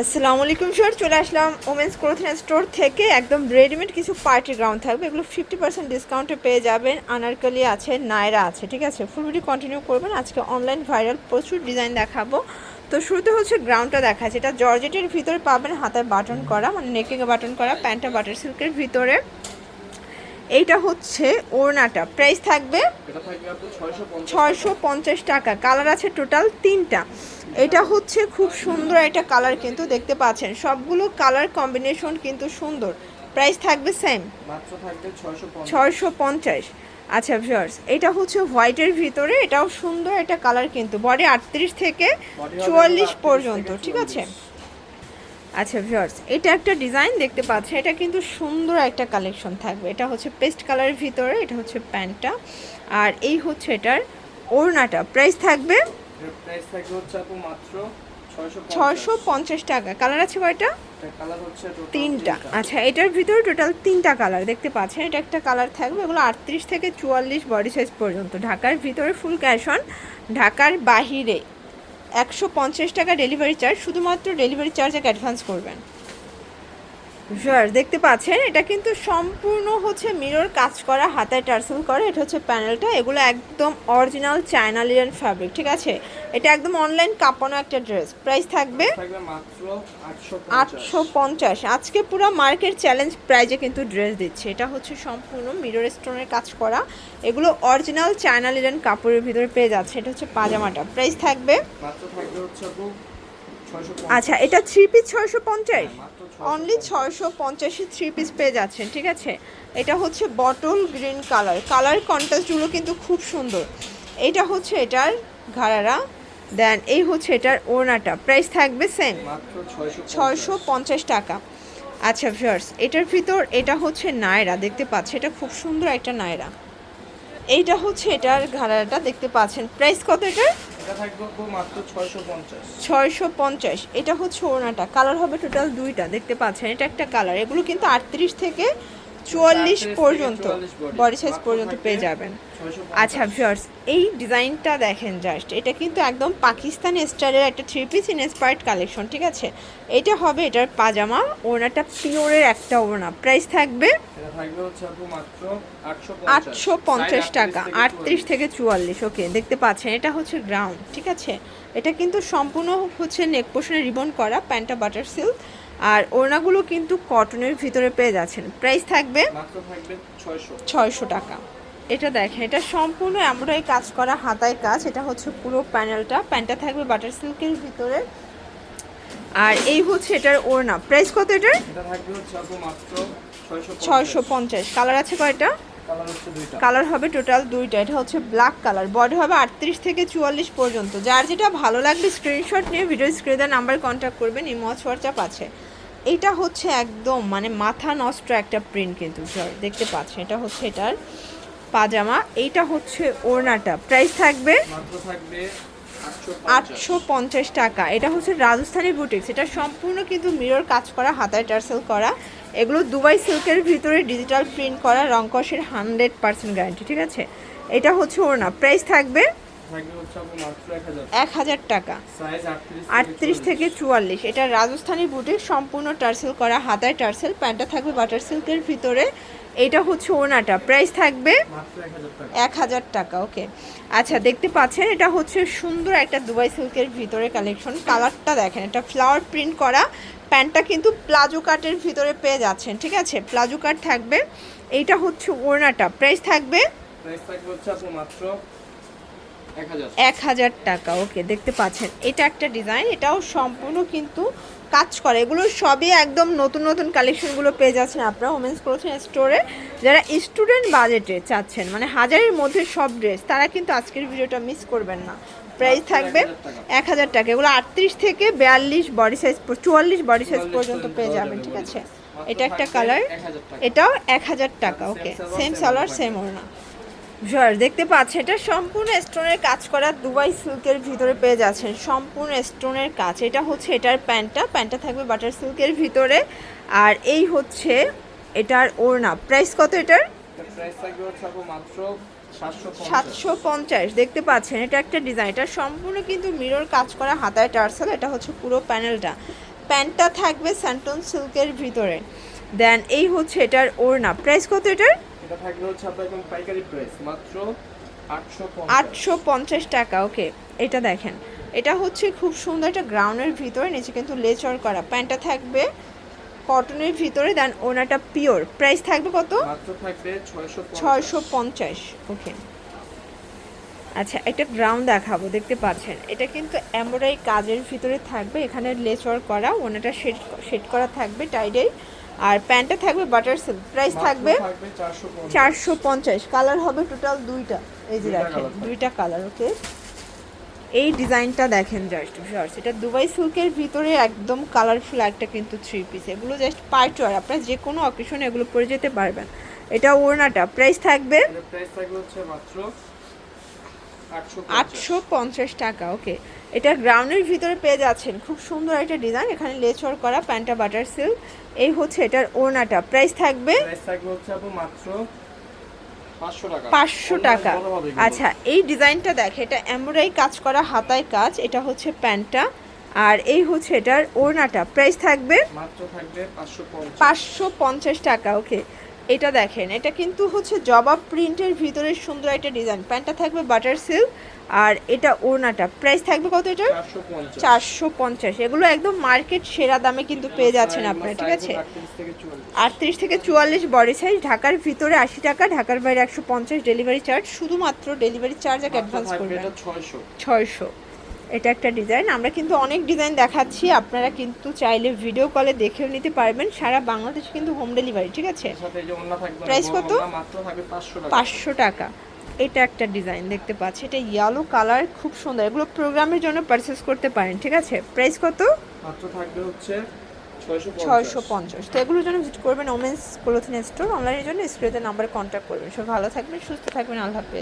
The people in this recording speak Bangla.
আসসালামু আলাইকুম স্যার চলে আসলাম ওমেন্স ক্লোথিং স্টোর থেকে। একদম রেডিমেড কিছু পার্টি গ্রাউন্ড থাকবে। এগুলো ফিফটি পার্সেন্ট ডিসকাউন্টে পেয়ে যাবেন। আনারকলি আছে নায়রা আছে ঠিক আছে? ফুল ভিডিও কন্টিনিউ করবেন। আজকে অনলাইন ভাইরাল প্রচুর ডিজাইন দেখাবো। তো শুরুতে হচ্ছে গ্রাউন্ডটা দেখাচ্ছে এটা জর্জেটের ভিতরে পাবেন হাতায় বাটন করা মানে নেকে বাটন করা প্যান্টটা বাটার সিল্কের ভিতরে। এইটা হচ্ছে ওড়নাটা। প্রাইস থাকবে ছয়শো পঞ্চাশ টাকা। কালার আছে টোটাল তিনটা। এটা হচ্ছে খুব সুন্দর একটা কালার কিন্তু দেখতে পাচ্ছেন। সবগুলো কালার কম্বিনেশন কিন্তু সুন্দর। প্রাইস থাকবে সেম ছয়শো পঞ্চাশ। আচ্ছা ভিউয়ার্স এটা হচ্ছে হোয়াইটের ভিতরে এটাও সুন্দর একটা কালার কিন্তু। বডি আটত্রিশ থেকে চুয়াল্লিশ পর্যন্ত ঠিক আছে? আচ্ছা ভিউয়ার্স এটা একটা ডিজাইন দেখতে পাচ্ছেন এটা কিন্তু সুন্দর একটা কালেকশন থাকবে। এটা হচ্ছে পেস্ট কালারের ভিতরে এটা হচ্ছে প্যান্টটা। আর এই হচ্ছে এটার ওড়নাটা। প্রাইস থাকবে এর প্রাইস থাকবে হচ্ছে আপু মাত্র ছয়শো ছয়শো পঞ্চাশ টাকা। কালার আছে কয়টা? কালার হচ্ছে তিনটা। আচ্ছা এটার ভিতরে টোটাল তিনটা কালার দেখতে পাচ্ছেন। এটা একটা কালার থাকবে এগুলো আটত্রিশ থেকে চুয়াল্লিশ বডি সাইজ পর্যন্ত। ঢাকার ভিতরে ফুল ক্যাশ অন ঢাকার বাহিরে। একশো পঞ্চাশ টাকা ডেলিভারি চার্জ শুধুমাত্র ডেলিভারি চার্জ এক অ্যাডভান্স করবেন। ভিউয়ার দেখতে পাচ্ছেন এটা কিন্তু সম্পূর্ণ হচ্ছে মিরর কাজ করা হাতায় টার্সেল করে এটা হচ্ছে প্যানেলটা এগুলো একদম অরিজিনাল চায়না লিলেন ফ্যাব্রিক ঠিক আছে? এটা একদম অনলাইন কাঁপানো একটা ড্রেস প্রাইস থাকবে আটশো পঞ্চাশ। আজকে পুরো মার্কেট চ্যালেঞ্জ প্রাইজে কিন্তু ড্রেস দিচ্ছে এটা হচ্ছে সম্পূর্ণ মিরর স্টোনের কাজ করা এগুলো অরিজিনাল চায়না লিলেন কাপড়ের ভিতরে পেয়ে যাচ্ছে এটা হচ্ছে পাজামাটা প্রাইস থাকবে হচ্ছে আচ্ছা এটা থ্রি পিস ছয়শো পঞ্চাশ? অনলি ছয়শো পঞ্চাশে থ্রি পিস পেয়ে যাচ্ছেন ঠিক আছে? এটা হচ্ছে বটল গ্রিন কালার কালার কন্ট্রাস্টগুলো কিন্তু খুব সুন্দর। এটা হচ্ছে এটার ঘাড়ারা দেন এই হচ্ছে এটার ওড়নাটা। প্রাইস থাকবে সেম ছয়শো পঞ্চাশ। টাকা। আচ্ছা ভিউয়ার্স এটার ভিতর এটা হচ্ছে নায়রা দেখতে পাচ্ছেন এটা খুব সুন্দর একটা নায়রা। এইটা হচ্ছে এটার ঘাড়াটা দেখতে পাচ্ছেন। প্রাইস কত এটার? পঞ্চাশ। ছয়শো পঞ্চাশ। এটা হচ্ছে ওনাটা কালার হবে টোটাল দুইটা দেখতে পাচ্ছেন। এটা একটা কালার এগুলো কিন্তু আটত্রিশ থেকে চুয়াল্লিশ পর্যন্ত বডি সাইজ পর্যন্ত পেয়ে যাবেন। আচ্ছা ভিউয়ার্স এই ডিজাইনটা দেখেন জাস্ট এটা কিন্তু একদম পাকিস্তানি স্টাইলের একটা থ্রি পিস ইনস্পায়ার্ড কালেকশন ঠিক আছে? এটা হবে এটার পাজামা ওড়নাটা পিওরের একটা ওড়না। প্রাইস থাকবে আটশো পঞ্চাশ। টাকা আটত্রিশ থেকে চুয়াল্লিশ। ওকে দেখতে পাচ্ছেন এটা হচ্ছে গ্রাউন্ড ঠিক আছে? এটা কিন্তু সম্পূর্ণ হচ্ছে নেক পোষণে রিবন করা প্যান্টা বাটার সিল্ক আর ওড়নাগুলো কিন্তু কটনের ভিতরে পেয়ে যাচ্ছেন। প্রাইস থাকবে ছয়শো। টাকা। এটা দেখেন এটা সম্পূর্ণ এমব্রয়ডারি কাজ করা হাতায় কাজ। এটা হচ্ছে পুরো প্যানেলটা। প্যান্টটা থাকবে বাটার সিল্কের ভিতরে। আর এই হচ্ছে এটার ওড়না। প্রাইস কত এটার? ছয়শো পঞ্চাশ। কালার আছে কয়টা? কালার হবে টোটাল দুইটা। এটা হচ্ছে ব্ল্যাক কালার বডি হবে আটত্রিশ থেকে চুয়াল্লিশ পর্যন্ত। যার যেটা ভালো লাগবে স্ক্রিনশট নিয়ে ভিডিও স্ক্রিনের নাম্বার কন্ট্যাক্ট করবেন ইমোজ হোয়াটসঅ্যাপ আছে। এইটা হচ্ছে একদম মানে মাথা নষ্ট একটা প্রিন্ট কিন্তু দেখতে পাচ্ছেন। এটা হচ্ছে এটার পাজামা। এইটা হচ্ছে ওড়নাটা। প্রাইস থাকবে থাকবে আটশো পঞ্চাশ টাকা এটা হচ্ছে রাজস্থানি বুটিক্স এটা সম্পূর্ণ কিন্তু মিরর কাজ করা হাতায় টার্সেল করা এগুলো দুবাই সিল্কের ভিতরে ডিজিটাল প্রিন্ট করা রংকসের হান্ড্রেড পার্সেন্ট গ্যারান্টি ঠিক আছে? এটা হচ্ছে ওড়না। প্রাইস থাকবে এক হাজার টাকা। আটত্রিশ থেকে চুয়াল্লিশ। এটা রাজস্থানী বুটিক সম্পূর্ণ টার্সেল করা হাতায় টার্সেল প্যান্টটা থাকবে বাটার সিল্কের ভিতরে। এটা হচ্ছে ওনাটা প্রাইস থাকবে এক হাজার টাকা। ওকে আচ্ছা দেখতে পাচ্ছেন এটা হচ্ছে সুন্দর একটা দুবাই সিল্কের ভিতরে কালেকশন কালারটা দেখেন এটা ফ্লাওয়ার প্রিন্ট করা। প্যান্টটা কিন্তু প্লাজো কাটের ভিতরে পেয়ে যাচ্ছেন ঠিক আছে? প্লাজো কাট থাকবে। এইটা হচ্ছে ওড়নাটা। প্রাইস থাকবে? এক হাজার। টাকা ওকে দেখতে পাচ্ছেন। এটা একটা ডিজাইন এটাও সম্পূর্ণ কিন্তু কাজ করে। এগুলো সবই একদম নতুন নতুন কালেকশনগুলো পেয়ে যাচ্ছেন আপনারা ওমেন্স ক্লোথিং স্টোরে যারা স্টুডেন্ট বাজেটে চাচ্ছেন মানে হাজারের মধ্যে সব ড্রেস তারা কিন্তু আজকের ভিডিওটা মিস করবেন না। প্রাইস থাকবে এক হাজার টাকা। এগুলো আটত্রিশ থেকে বিয়াল্লিশ বডি সাইজ চুয়াল্লিশ বডি সাইজ পর্যন্ত পেয়ে যাবেন, ঠিক আছে? এটা একটা কালার থাকবে 1000 টাকা। এটাও এক হাজার টাকা ওকে সেম সালোয়ার। সেম ওড়না জয়ার দেখতে পাচ্ছেন, এটা সম্পূর্ণ স্টোনের কাজ করা দুবাই সিল্কের ভিতরে পেয়ে যাচ্ছেন, সম্পূর্ণ স্টোনের কাজ। এটা হচ্ছে এটার প্যান্টটা প্যান্টটা থাকবে বাটার সিল্কের ভিতরে। আর এই হচ্ছে এটার ওড়না। প্রাইস কত এটার? এটার প্রাইস থাকবে মাত্র সাতশো পঞ্চাশ। দেখতে পাচ্ছেন এটা একটা ডিজাইন এটা সম্পূর্ণ কিন্তু মিরর কাজ করা হাতায় টার্সেল এটা হচ্ছে পুরো প্যানেলটা প্যান্টটা থাকবে স্যান্টন সিল্কের ভিতরে। দেন এই হচ্ছে এটার ওড়না। প্রাইস কত এটার? এটা থাকবে হচ্ছে আপনার একদম পাইকারি প্রাইস মাত্র আটশো আটশো পঞ্চাশ টাকা ওকে এটা দেখেন এটা হচ্ছে খুব সুন্দর একটা গ্রাউন্ডের ভিতরে নিচে কিন্তু লেচর করা। প্যান্টটা থাকবে কটনের ভিতরে দেন ওনাটা পিওর। প্রাইস থাকবে কত? ছয়শো পঞ্চাশ। ওকে। আচ্ছা একটা গ্রাউন্ড দেখাবো দেখতে পাচ্ছেন। এটা কিন্তু এমব্রয়ডারি কাজের ভিতরে থাকবে এখানে লেচর করা ওনাটা শেড শেড করা থাকবে টাইডেই আর প্যান্টটা থাকবে বাটার সিল্ক প্রাইস থাকবে চারশো পঞ্চাশ। কালার হবে টোটাল দুইটা এই যে দেখেন দুইটা কালার ওকে। এই ডিজাইনটা দেখেন জাস্ট ভিউয়ার্স এটা দুবাই সিল্কের ভিতরে একদম কালারফুল একটা কিন্তু থ্রি পিস এগুলো জাস্ট পার্ট ওয়ার আপনারা যে কোনো অকেশনে এগুলো পরে যেতে পারবেন। এটা ওড়নাটা। প্রাইস থাকবে? প্রাইস থাকবে হচ্ছে মাত্র আটশো আটশো পঞ্চাশ টাকা ওকে এটা গ্রাউন্ডের ভিতরে পেয়ে যাচ্ছেন। খুব সুন্দর একটা ডিজাইন এখানে লেচর করা প্যান্টা বাটার সিল্ক এই হচ্ছে এটার ওড়নাটা। প্রাইস থাকবে? প্রাইস থাকবে হচ্ছে আপু মাত্র পাঁচশো টাকা। আচ্ছা এই ডিজাইনটা দেখ এটা এমব্রয়ডারি কাজ করা হাতায় কাজ এটা হচ্ছে প্যান্টটা। আর এই হচ্ছে এটার ওড়নাটা। প্রাইস থাকবে? পাঁচশো পঞ্চাশ টাকা ওকে। এটা দেখেন এটা কিন্তু হচ্ছে জবাব প্রিন্টের ভিতরে সুন্দর একটা ডিজাইন। প্যান্টটা থাকবে বাটার সিল্ক আর এটা ওড়নাটা। প্রাইস থাকবে কত এটা চারশো পঞ্চাশ। এগুলো একদম মার্কেট সেরা দামে কিন্তু পেয়ে যাচ্ছেন আপনারা ঠিক আছে? আটত্রিশ থেকে চুয়াল্লিশ। বডি সাইজ ঢাকার ভিতরে আশি টাকা ঢাকার বাইরে একশো পঞ্চাশ ডেলিভারি চার্জ শুধুমাত্র ডেলিভারি চার্জ এক অ্যাডভান্স ছয়শো। ছয়শো। এটা একটা ডিজাইন। আমরা কিন্তু অনেক ডিজাইন দেখাচ্ছি। আপনারা কিন্তু চাইলে ভিডিও কলে দেখেও নিতে পারবেন। সারা বাংলাদেশে কিন্তু হোম ডেলিভারি ঠিক আছে? Price কত? পাঁচশো টাকা। এটা একটা ডিজাইন দেখতে পাচ্ছি। এটা ইয়েলো কালার খুব সুন্দর। এগুলো প্রোগ্রামের জন্য পারচেস করতে পারেন ঠিক আছে? প্রাইস কত? মাত্র থাকবে হচ্ছে ছয়শো পঞ্চাশ। তো এগুলোর জন্য ভিজিট করবেন ওমেন্স ক্লোথিং স্টোর অনলাইনের জন্য স্ক্রিনের নাম্বারে কন্ট্যাক্ট করবেন। সব ভালো থাকবেন সুস্থ থাকবেন। আল্লাহ হাফেজ।